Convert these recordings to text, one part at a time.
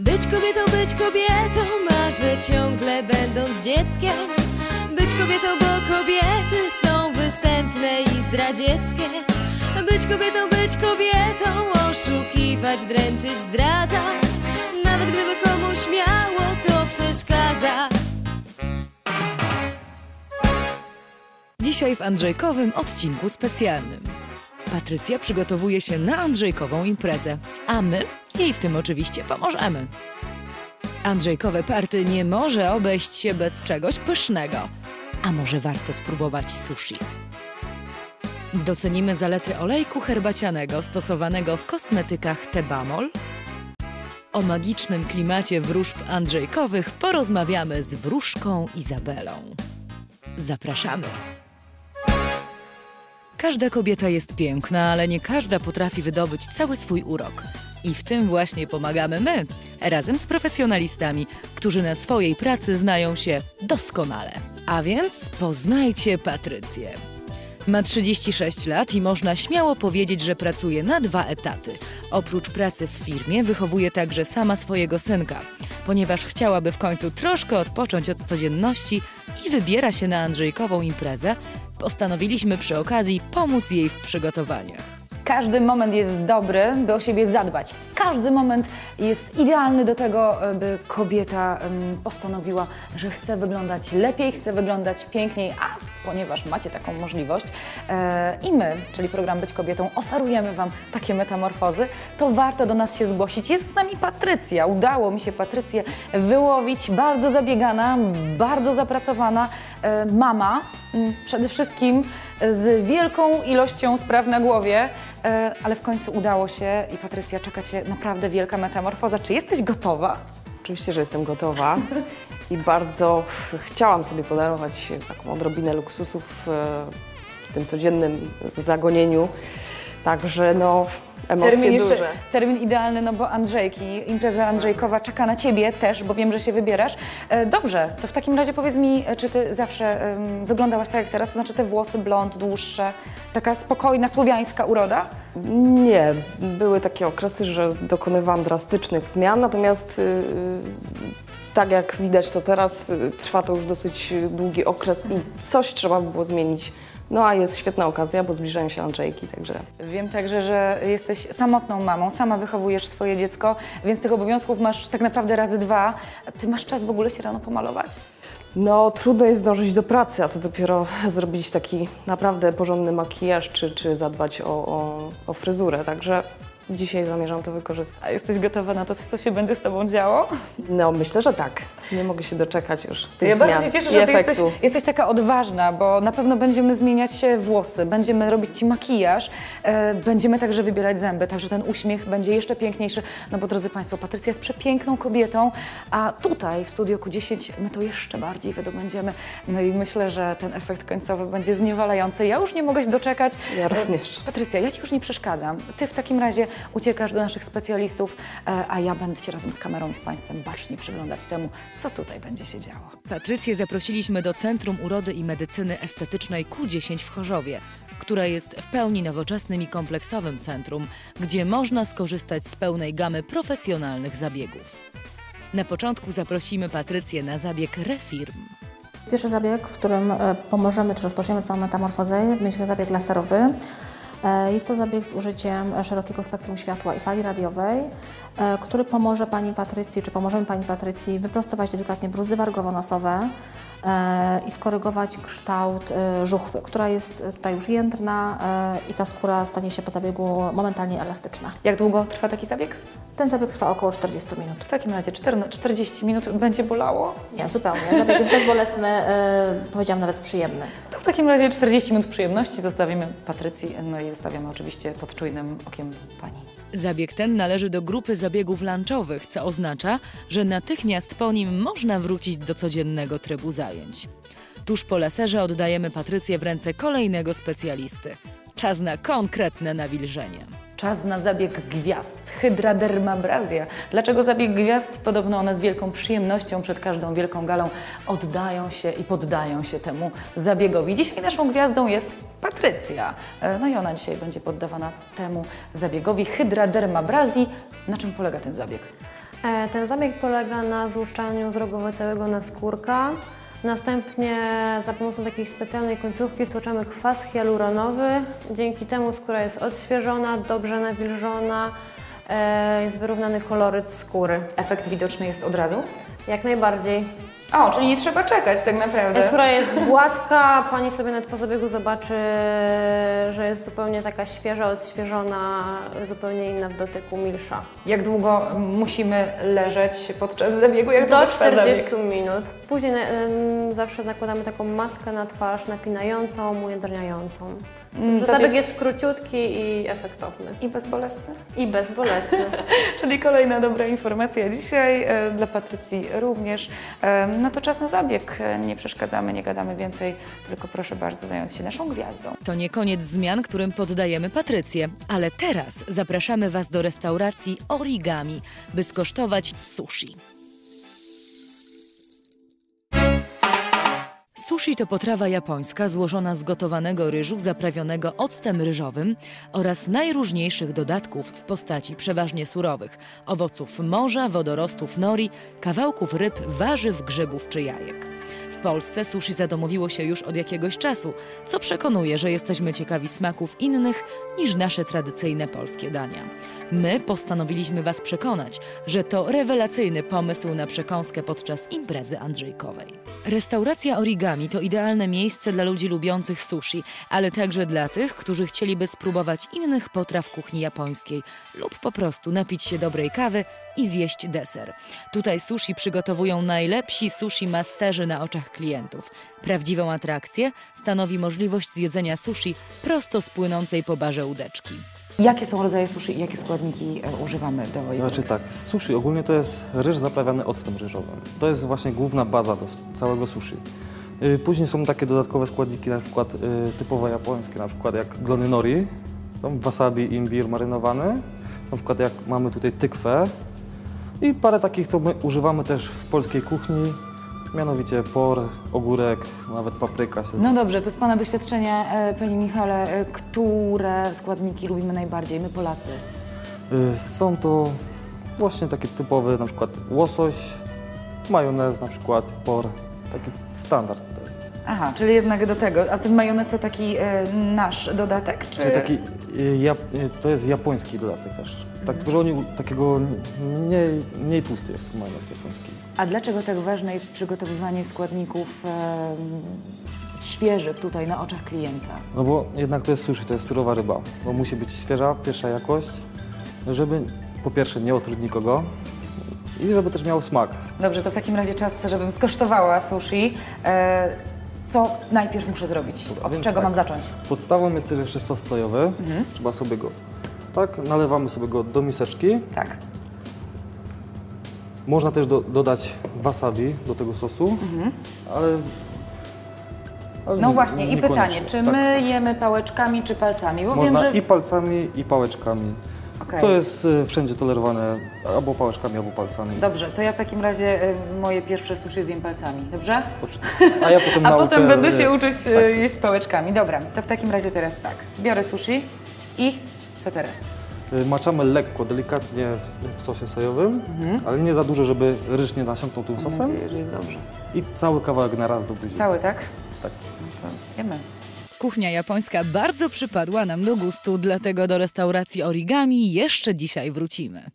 Być kobietą, być kobietą, marzę ciągle będąc dzieckiem. Być kobietą, bo kobiety są występne i zdradzieckie. Być kobietą, być kobietą, oszukiwać, dręczyć, zdradzać. Nawet gdyby komuś miało to przeszkadzać. Dzisiaj w Andrzejkowym odcinku specjalnym. Patrycja przygotowuje się na Andrzejkową imprezę, a my jej w tym oczywiście pomożemy. Andrzejkowe party nie może obejść się bez czegoś pysznego. A może warto spróbować sushi? Docenimy zalety olejku herbacianego stosowanego w kosmetykach Tebamol. O magicznym klimacie wróżb Andrzejkowych porozmawiamy z wróżką Izabelą. Zapraszamy! Każda kobieta jest piękna, ale nie każda potrafi wydobyć cały swój urok. I w tym właśnie pomagamy my, razem z profesjonalistami, którzy na swojej pracy znają się doskonale. A więc poznajcie Patrycję. Ma 36 lat i można śmiało powiedzieć, że pracuje na dwa etaty. Oprócz pracy w firmie wychowuje także sama swojego synka, ponieważ chciałaby w końcu troszkę odpocząć od codzienności i wybiera się na Andrzejkową imprezę, postanowiliśmy przy okazji pomóc jej w przygotowaniach. Każdy moment jest dobry, by o siebie zadbać. Każdy moment jest idealny do tego, by kobieta postanowiła, że chce wyglądać lepiej, chce wyglądać piękniej, a ponieważ macie taką możliwość e, i my, czyli program Być Kobietą, oferujemy Wam takie metamorfozy, to warto do nas się zgłosić. Jest z nami Patrycja. Udało mi się Patrycję wyłowić. Bardzo zabiegana, bardzo zapracowana e, mama, przede wszystkim z wielką ilością spraw na głowie. E, ale w końcu udało się i Patrycja, czeka Cię naprawdę wielka metamorfoza. Czy jesteś gotowa? Oczywiście, że jestem gotowa i bardzo chciałam sobie podarować taką odrobinę luksusów w tym codziennym zagonieniu. Także no, emocje Termin, jeszcze, duże. termin idealny, no bo Andrzejki, impreza Andrzejkowa czeka na Ciebie też, bo wiem, że się wybierasz. E, dobrze, to w takim razie powiedz mi, e, czy Ty zawsze wyglądałaś tak jak teraz, to znaczy te włosy blond, dłuższe, taka spokojna, słowiańska uroda? Nie, były takie okresy, że dokonywałam drastycznych zmian, natomiast yy, tak jak widać to teraz, y, trwa to już dosyć długi okres i coś trzeba by było zmienić. No a jest świetna okazja, bo zbliżają się Andrzejki, także Wiem także, że jesteś samotną mamą, sama wychowujesz swoje dziecko, więc tych obowiązków masz tak naprawdę razy dwa. Ty masz czas w ogóle się rano pomalować? no trudno jest zdążyć do pracy, a co dopiero zrobić taki naprawdę porządny makijaż, czy, czy zadbać o, o, o fryzurę, także dzisiaj zamierzam to wykorzystać. A jesteś gotowa na to, co się będzie z Tobą działo? No myślę, że tak. Nie mogę się doczekać już tych Ja zmian bardzo się cieszę, że ty jesteś, jesteś taka odważna, bo na pewno będziemy zmieniać się włosy, będziemy robić Ci makijaż, e, będziemy także wybierać zęby, także ten uśmiech będzie jeszcze piękniejszy. No bo drodzy Państwo, Patrycja jest przepiękną kobietą, a tutaj w Studio Q10 my to jeszcze bardziej wydobędziemy. No i myślę, że ten efekt końcowy będzie zniewalający. Ja już nie mogę się doczekać. Ja E, również. Patrycja, ja Ci już nie przeszkadzam. Ty w takim razie uciekasz do naszych specjalistów, e, a ja będę się razem z kamerą i z Państwem bacznie przyglądać temu, co tutaj będzie się działo. Patrycję zaprosiliśmy do Centrum Urody i Medycyny Estetycznej Q10 w Chorzowie, które jest w pełni nowoczesnym i kompleksowym centrum, gdzie można skorzystać z pełnej gamy profesjonalnych zabiegów. Na początku zaprosimy Patrycję na zabieg Refirm. Pierwszy zabieg, w którym e, pomożemy czy rozpoczniemy całą metamorfozę, będzie to zabieg laserowy. E, Jest to zabieg z użyciem szerokiego spektrum światła i fali radiowej, e, który pomoże Pani Patrycji, czy pomożemy Pani Patrycji wyprostować delikatnie bruzdy wargowo-nosowe e, i skorygować kształt żuchwy, która jest tutaj już jędrna i ta skóra stanie się po zabiegu momentalnie elastyczna. Jak długo trwa taki zabieg? Ten zabieg trwa około 40 minut. W takim razie 14 40 minut będzie bolało. Nie, zupełnie. Zabieg jest bezbolesny, e, powiedziałam nawet przyjemny. To w takim razie 40 minut przyjemności zostawimy Patrycji, no i zostawiamy oczywiście pod czujnym okiem Pani. Zabieg ten należy do grupy zabiegów lunchowych, co oznacza, że natychmiast po nim można wrócić do codziennego trybu zajęć. Tuż po laserze oddajemy Patrycję w ręce kolejnego specjalisty. Czas na konkretne nawilżenie. Czas na zabieg gwiazd, hydradermabrazja. Dlaczego zabieg gwiazd? Podobno one z wielką przyjemnością przed każdą wielką galą oddają się i poddają się temu zabiegowi. Dzisiaj naszą gwiazdą jest Patrycja. E, No i ona dzisiaj będzie poddawana temu zabiegowi hydradermabrazji. Na czym polega ten zabieg? E, Ten zabieg polega na złuszczaniu zrogowo całego naskórka. Następnie za pomocą takiej specjalnej końcówki wtłaczamy kwas hialuronowy. Dzięki temu skóra jest odświeżona, dobrze nawilżona, e, jest wyrównany koloryt skóry. Efekt widoczny jest od razu? Jak najbardziej. O, czyli nie trzeba czekać tak naprawdę. Skóra jest gładka, pani sobie nawet po zabiegu zobaczy, że jest zupełnie taka świeża, odświeżona, zupełnie inna w dotyku, milsza. Jak długo musimy leżeć podczas zabiegu? Jak Do długo trwa zabieg? 40 minut. Później zawsze nakładamy taką maskę na twarz, napinającą, ujędrniającą. Mm, Także Zabieg jest króciutki i efektowny. I bezbolesny? I bezbolesny. Czyli kolejna dobra informacja dzisiaj, e, dla Patrycji również. No to czas na zabieg. Nie przeszkadzamy, nie gadamy więcej, tylko proszę bardzo zająć się naszą gwiazdą. To nie koniec zmian, którym poddajemy Patrycję, ale teraz zapraszamy Was do restauracji Origami, by skosztować sushi. Sushi to potrawa japońska złożona z gotowanego ryżu zaprawionego octem ryżowym oraz najróżniejszych dodatków w postaci przeważnie surowych owoców morza, wodorostów nori, kawałków ryb, warzyw, grzybów czy jajek. W Polsce sushi zadomowiło się już od jakiegoś czasu, co przekonuje, że jesteśmy ciekawi smaków innych niż nasze tradycyjne polskie dania. My postanowiliśmy Was przekonać, że to rewelacyjny pomysł na przekąskę podczas imprezy Andrzejkowej. Restauracja Origami to idealne miejsce dla ludzi lubiących sushi, ale także dla tych, którzy chcieliby spróbować innych potraw kuchni japońskiej lub po prostu napić się dobrej kawy i zjeść deser. Tutaj sushi przygotowują najlepsi sushi masterzy na oczach klientów. Prawdziwą atrakcję stanowi możliwość zjedzenia sushi prosto z płynącej po barze łódeczki. Jakie są rodzaje sushi i jakie składniki e, używamy do jego? Znaczy tak, sushi ogólnie to jest ryż zaprawiany octem ryżowym. To jest właśnie główna baza do całego sushi. Y, Później są takie dodatkowe składniki, na przykład y, typowo japońskie, na przykład jak glony nori, wasabi, imbir marynowany, na przykład jak mamy tutaj tykwę i parę takich, co my używamy też w polskiej kuchni, mianowicie por, ogórek, nawet papryka. Się No dobrze, to z Pana doświadczenia, e, Panie Michale, e, które składniki lubimy najbardziej, my Polacy? Y, Są to właśnie takie typowe, na przykład łosoś, majonez na przykład, por, taki standard. Aha, czyli jednak do tego. A ten majonez to taki e, nasz dodatek? Czy... Czyli taki, y, jap, y, to jest japoński dodatek też. Tak, tylko że oni takiego mniej, mniej tłusty jest majonez japoński. A dlaczego tak ważne jest przygotowywanie składników e, świeżych tutaj na oczach klienta? No bo jednak to jest sushi, to jest surowa ryba, bo musi być świeża, pierwsza jakość, żeby po pierwsze nie otruć nikogo i żeby też miał smak. Dobrze, to w takim razie czas, żebym skosztowała sushi. E, co najpierw muszę zrobić? Od więc czego tak. mam zacząć? Podstawą jest jeszcze sos sojowy, trzeba sobie go, tak, nalewamy sobie go do miseczki. Tak. Można też do, dodać wasabi do tego sosu, ale, ale No nie- właśnie, i pytanie, czy Tak. my jemy pałeczkami, czy palcami? Bo Można wiem, że... i palcami, i pałeczkami. Okej. To jest y, wszędzie tolerowane albo pałeczkami, albo palcami. Dobrze, to ja w takim razie e, moje pierwsze sushi zjem palcami, dobrze? A ja potem A nauczę... potem będę się y, uczyć e, jeść pałeczkami. Dobra, to w takim razie teraz tak. Biorę sushi i co teraz? y, Maczamy lekko, delikatnie w, w sosie sojowym, Mhm. ale nie za dużo, żeby ryż nie nasiąknął tym Mam sosem. nadzieję, że jest dobrze. I cały kawałek na raz do buzi. Cały, tak? Tak. No to jemy. Kuchnia japońska bardzo przypadła nam do gustu, dlatego do restauracji Origami jeszcze dzisiaj wrócimy.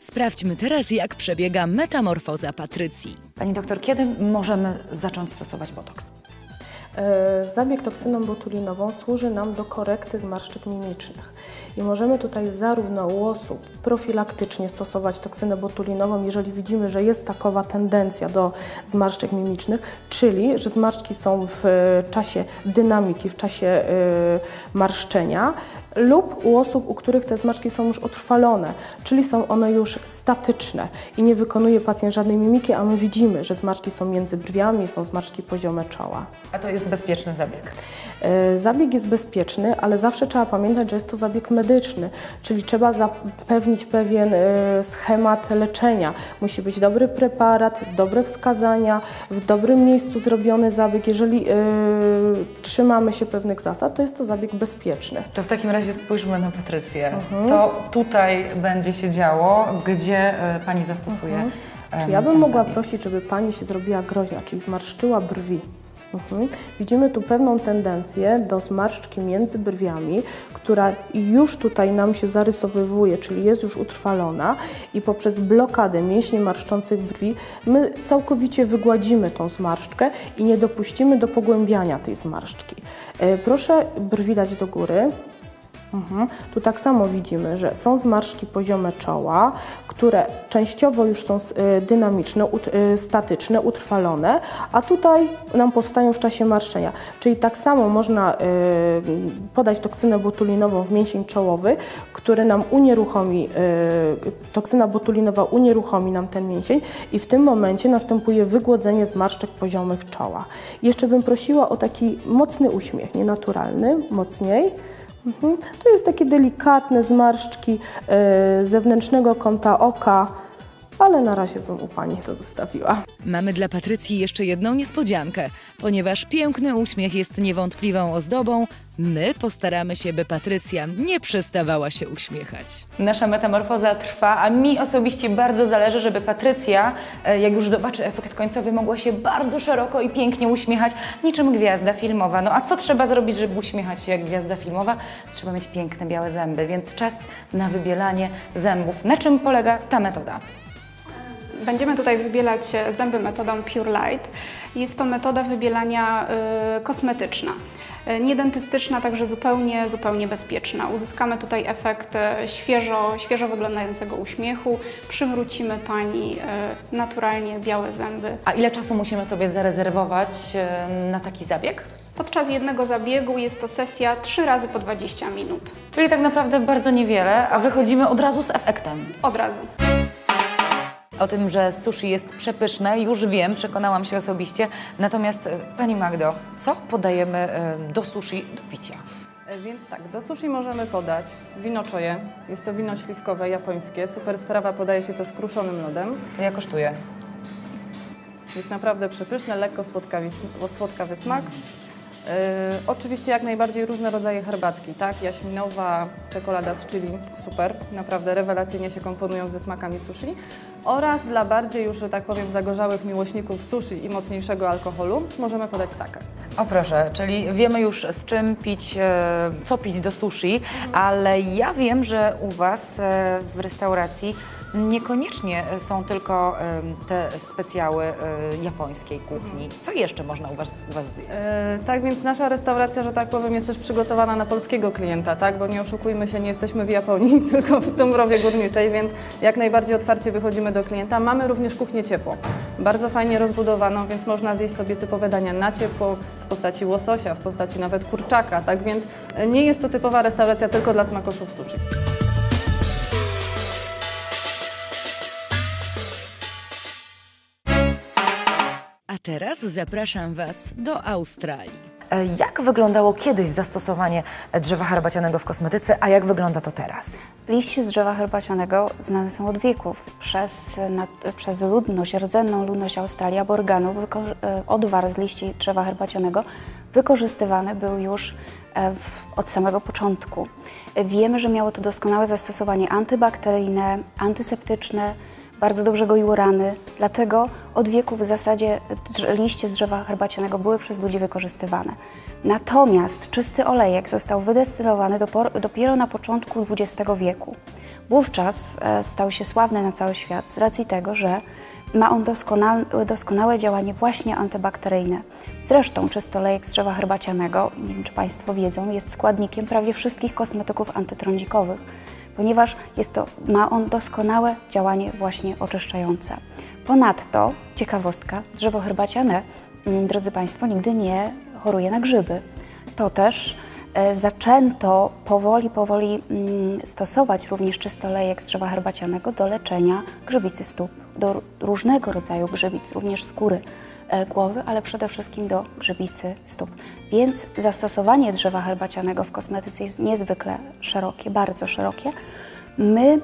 Sprawdźmy teraz, jak przebiega metamorfoza Patrycji. Pani doktor, kiedy możemy zacząć stosować botoks? E, Zabieg toksyną botulinową służy nam do korekty zmarszczek mimicznych. I możemy tutaj zarówno u osób profilaktycznie stosować toksynę botulinową, jeżeli widzimy, że jest takowa tendencja do zmarszczek mimicznych, czyli że zmarszczki są w e, czasie dynamiki, w czasie e, marszczenia, lub u osób, u których te zmarszczki są już utrwalone, czyli są one już statyczne i nie wykonuje pacjent żadnej mimiki, a my widzimy, że zmarszczki są między brwiami, są zmarszczki poziome czoła. A to jest bezpieczny zabieg. E, Zabieg jest bezpieczny, ale zawsze trzeba pamiętać, że jest to zabieg medyczny, czyli trzeba zapewnić pewien e, schemat leczenia. Musi być dobry preparat, dobre wskazania, w dobrym miejscu zrobiony zabieg. Jeżeli e, trzymamy się pewnych zasad, to jest to zabieg bezpieczny. To w takim razie spójrzmy na Patrycję. Co tutaj będzie się działo? Gdzie e, Pani zastosuje em, Czy ja bym mogła prosić, żeby Pani się zrobiła groźna, czyli zmarszczyła brwi? Mhm. Widzimy tu pewną tendencję do zmarszczki między brwiami, która już tutaj nam się zarysowywuje, czyli jest już utrwalona i poprzez blokadę mięśni marszczących brwi my całkowicie wygładzimy tą zmarszczkę i nie dopuścimy do pogłębiania tej zmarszczki. E, Proszę brwi dać do góry. Mhm. Tu tak samo widzimy, że są zmarszczki poziome czoła, które częściowo już są y, dynamiczne, y, statyczne, utrwalone, a tutaj nam powstają w czasie marszczenia. Czyli tak samo można y, podać toksynę botulinową w mięsień czołowy, który nam unieruchomi, toksyna botulinowa unieruchomi nam ten mięsień i w tym momencie następuje wygłodzenie zmarszczek poziomych czoła. Jeszcze bym prosiła o taki mocny uśmiech, nienaturalny, mocniej. Mhm. To jest takie delikatne zmarszczki e, zewnętrznego kąta oka, ale na razie bym u Pani to zostawiła. Mamy dla Patrycji jeszcze jedną niespodziankę. Ponieważ piękny uśmiech jest niewątpliwą ozdobą, my postaramy się, by Patrycja nie przestawała się uśmiechać. Nasza metamorfoza trwa, a mi osobiście bardzo zależy, żeby Patrycja, e, jak już zobaczy efekt końcowy, mogła się bardzo szeroko i pięknie uśmiechać, niczym gwiazda filmowa. No a co trzeba zrobić, żeby uśmiechać się jak gwiazda filmowa? Trzeba mieć piękne białe zęby, więc czas na wybielanie zębów. Na czym polega ta metoda? Będziemy tutaj wybielać zęby metodą Pure Light. Jest to metoda wybielania y, kosmetyczna. Y, Niedentystyczna, także zupełnie, zupełnie bezpieczna. Uzyskamy tutaj efekt e, świeżo, świeżo wyglądającego uśmiechu. Przywrócimy Pani y, naturalnie białe zęby. A ile czasu musimy sobie zarezerwować na taki zabieg? Podczas jednego zabiegu jest to sesja 3 razy po 20 minut. Czyli tak naprawdę bardzo niewiele, a wychodzimy od razu z efektem. Od razu. O tym, że sushi jest przepyszne, już wiem, przekonałam się osobiście. Natomiast e, Pani Magdo, co podajemy e, do sushi do picia? E, Więc tak, do sushi możemy podać wino choje. Jest to wino śliwkowe japońskie. Super sprawa, podaje się to z kruszonym lodem. To ja kosztuję. Jest naprawdę przepyszne, lekko słodkawy, słodkawy smak. Yy, oczywiście jak najbardziej różne rodzaje herbatki, tak? Jaśminowa, czekolada z chili, super. Naprawdę rewelacyjnie się komponują ze smakami sushi. Oraz dla bardziej już, że tak powiem, zagorzałych miłośników sushi i mocniejszego alkoholu możemy podać sakę. O proszę, czyli wiemy już z czym pić, e, co pić do sushi, ale ja wiem, że u Was e, w restauracji niekoniecznie są tylko e, te specjały e, japońskiej kuchni. Co jeszcze można u Was, u was zjeść? E, tak więc nasza restauracja, że tak powiem, jest też przygotowana na polskiego klienta, tak? Bo nie oszukujmy się, nie jesteśmy w Japonii, tylko w Dąbrowie Górniczej, więc jak najbardziej otwarcie wychodzimy do klienta. Mamy również kuchnię ciepłą, bardzo fajnie rozbudowaną, więc można zjeść sobie typowe dania na ciepło w postaci łososia, w postaci nawet kurczaka, tak? Więc e, nie jest to typowa restauracja tylko dla smakoszów sushi. Teraz zapraszam Was do Australii. E, Jak wyglądało kiedyś zastosowanie drzewa herbacianego w kosmetyce, a jak wygląda to teraz? Liście z drzewa herbacianego znane są od wieków. Przez, nat- przez ludność, rdzenną ludność Australii, aborganów, e, odwar z liści drzewa herbacianego wykorzystywany był już e, w, od samego początku. Wiemy, że miało to doskonałe zastosowanie antybakteryjne, antyseptyczne, bardzo dobrze goiło rany, dlatego od wieków w zasadzie liście z drzewa herbacianego były przez ludzi wykorzystywane. Natomiast czysty olejek został wydestylowany dopiero na początku XX wieku. Wówczas e, stał się sławny na cały świat z racji tego, że ma on doskonałe, doskonałe działanie właśnie antybakteryjne. Zresztą czysty olejek z drzewa herbacianego, nie wiem czy Państwo wiedzą, jest składnikiem prawie wszystkich kosmetyków antytrądzikowych ponieważ jest to, ma on doskonałe działanie właśnie oczyszczające. Ponadto, ciekawostka, drzewo herbaciane, mm, drodzy Państwo, nigdy nie choruje na grzyby. To też e, zaczęto powoli, powoli mm, stosować również czysty olejek z drzewa herbacianego do leczenia grzybicy stóp, do różnego rodzaju grzybic, również skóry głowy, ale przede wszystkim do grzybicy stóp. Więc zastosowanie drzewa herbacianego w kosmetyce jest niezwykle szerokie, bardzo szerokie. My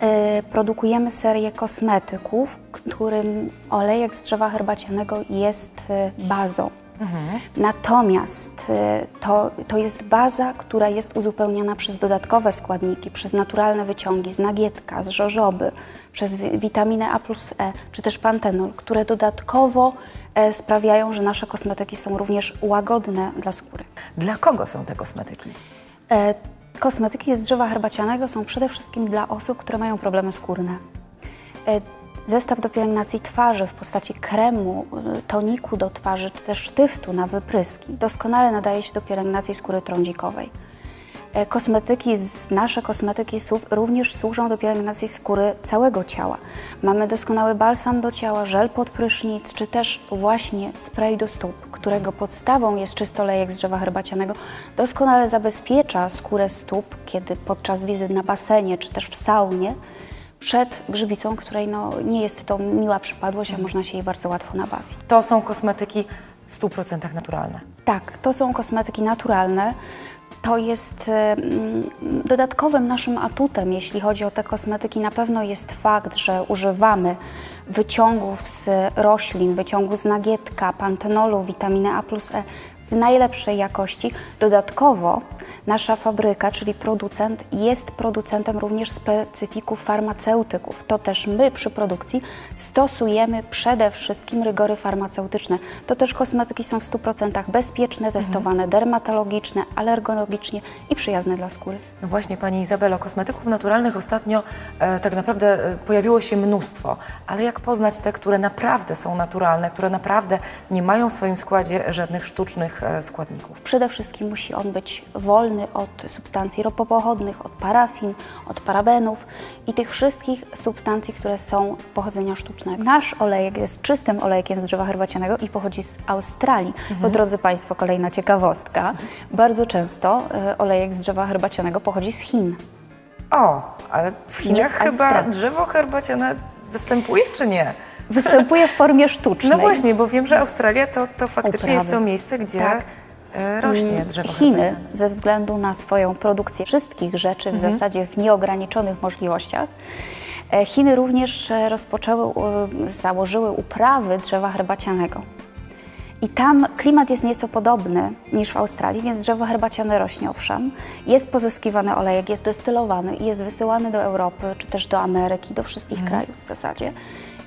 e, produkujemy serię kosmetyków, którym olejek z drzewa herbacianego jest e, bazą. Natomiast y, to, to jest baza, która jest uzupełniana przez dodatkowe składniki, przez naturalne wyciągi z nagietka, z żożoby, przez wi- witaminę A plus E, czy też pantenol, które dodatkowo e, sprawiają, że nasze kosmetyki są również łagodne dla skóry. Dla kogo są te kosmetyki? E, Kosmetyki z drzewa herbacianego są przede wszystkim dla osób, które mają problemy skórne. Zestaw do pielęgnacji twarzy w postaci kremu, e, toniku do twarzy, czy też sztyftu na wypryski doskonale nadaje się do pielęgnacji skóry trądzikowej. E, Kosmetyki, nasze kosmetyki również służą do pielęgnacji skóry całego ciała. Mamy doskonały balsam do ciała, żel pod prysznic, czy też właśnie spray do stóp, którego podstawą jest czysty olejek z drzewa herbacianego. Doskonale zabezpiecza skórę stóp, kiedy podczas wizyt na basenie, czy też w saunie, przed grzybicą, której no, nie jest to miła przypadłość, a można się jej bardzo łatwo nabawić. To są kosmetyki w 100% naturalne. Tak, to są kosmetyki naturalne. To jest mm, dodatkowym naszym atutem, jeśli chodzi o te kosmetyki. Na pewno jest fakt, że używamy wyciągów z roślin, wyciągu z nagietka, pantenolu, witaminy A plus E w najlepszej jakości. Dodatkowo nasza fabryka, czyli producent, jest producentem również specyfików farmaceutyków. To też my przy produkcji stosujemy przede wszystkim rygory farmaceutyczne. To też kosmetyki są w 100% bezpieczne, testowane dermatologiczne, alergologicznie i przyjazne dla skóry. No właśnie, Pani Izabelo, kosmetyków naturalnych ostatnio e, tak naprawdę e, pojawiło się mnóstwo, ale jak poznać te, które naprawdę są naturalne, które naprawdę nie mają w swoim składzie żadnych sztucznych e, składników? Przede wszystkim musi on być wolny od substancji ropopochodnych, od parafin, od parabenów i tych wszystkich substancji, które są pochodzenia sztucznego. Nasz olejek jest czystym olejkiem z drzewa herbacianego i pochodzi z Australii. Bo drodzy Państwo, kolejna ciekawostka. Bardzo często e, olejek z drzewa herbacianego pochodzi z Chin. O, ale w Chinach chyba drzewo herbaciane występuje, czy nie? Występuje w formie sztucznej. No właśnie, bo wiem, że Australia to, to faktycznie Uprawy. jest to miejsce, gdzie Tak. E, rośnie drzewo Chiny herbaciane. ze względu na swoją produkcję wszystkich rzeczy w Mhm. zasadzie w nieograniczonych możliwościach. e, Chiny również e, rozpoczęły, założyły uprawy drzewa herbacianego. I tam klimat jest nieco podobny niż w Australii, więc drzewo herbaciane rośnie owszem. Jest pozyskiwany olejek, jest destylowany i jest wysyłany do Europy, czy też do Ameryki, do wszystkich Mhm. krajów w zasadzie.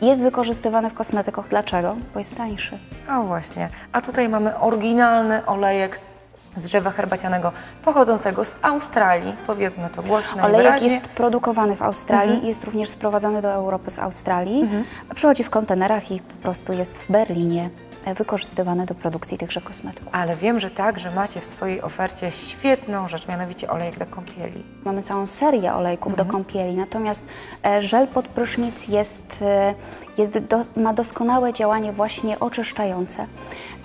Jest wykorzystywany w kosmetykach. Dlaczego? Bo jest tańszy. O właśnie, a tutaj mamy oryginalny olejek z drzewa herbacianego pochodzącego z Australii, powiedzmy to głośno Olejek wyraźnie. jest produkowany w Australii, Mhm. jest również sprowadzany do Europy z Australii, a przychodzi w kontenerach i po prostu jest w Berlinie e, wykorzystywany do produkcji tychże kosmetyków. Ale wiem, że także macie w swojej ofercie świetną rzecz, mianowicie olejek do kąpieli. Mamy całą serię olejków do kąpieli, natomiast e, żel pod prysznic jest, e, jest do, ma doskonałe działanie właśnie oczyszczające,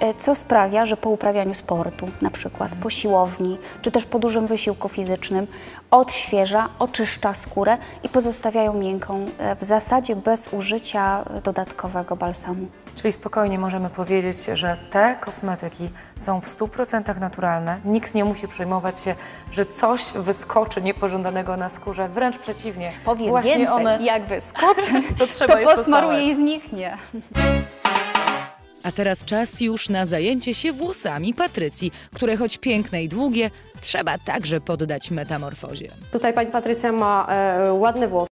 e, co sprawia, że po uprawianiu sportu, na przykład po siłowni, czy też po dużym wysiłku fizycznym, odświeża, oczyszcza skórę i pozostawia ją miękką, e, w zasadzie bez użycia dodatkowego balsamu. Czyli spokojnie możemy powiedzieć, że te kosmetyki są w 100% naturalne. Nikt nie musi przejmować się, że coś wyskoczy niepożądanego na skórze. Wręcz przeciwnie. Powiem Właśnie więcej, one jak wyskoczy, To trzeba to je posmaruje stosować. i zniknie. A teraz czas już na zajęcie się włosami Patrycji, które choć piękne i długie, trzeba także poddać metamorfozie. Tutaj pani Patrycja ma e, ładne włosy.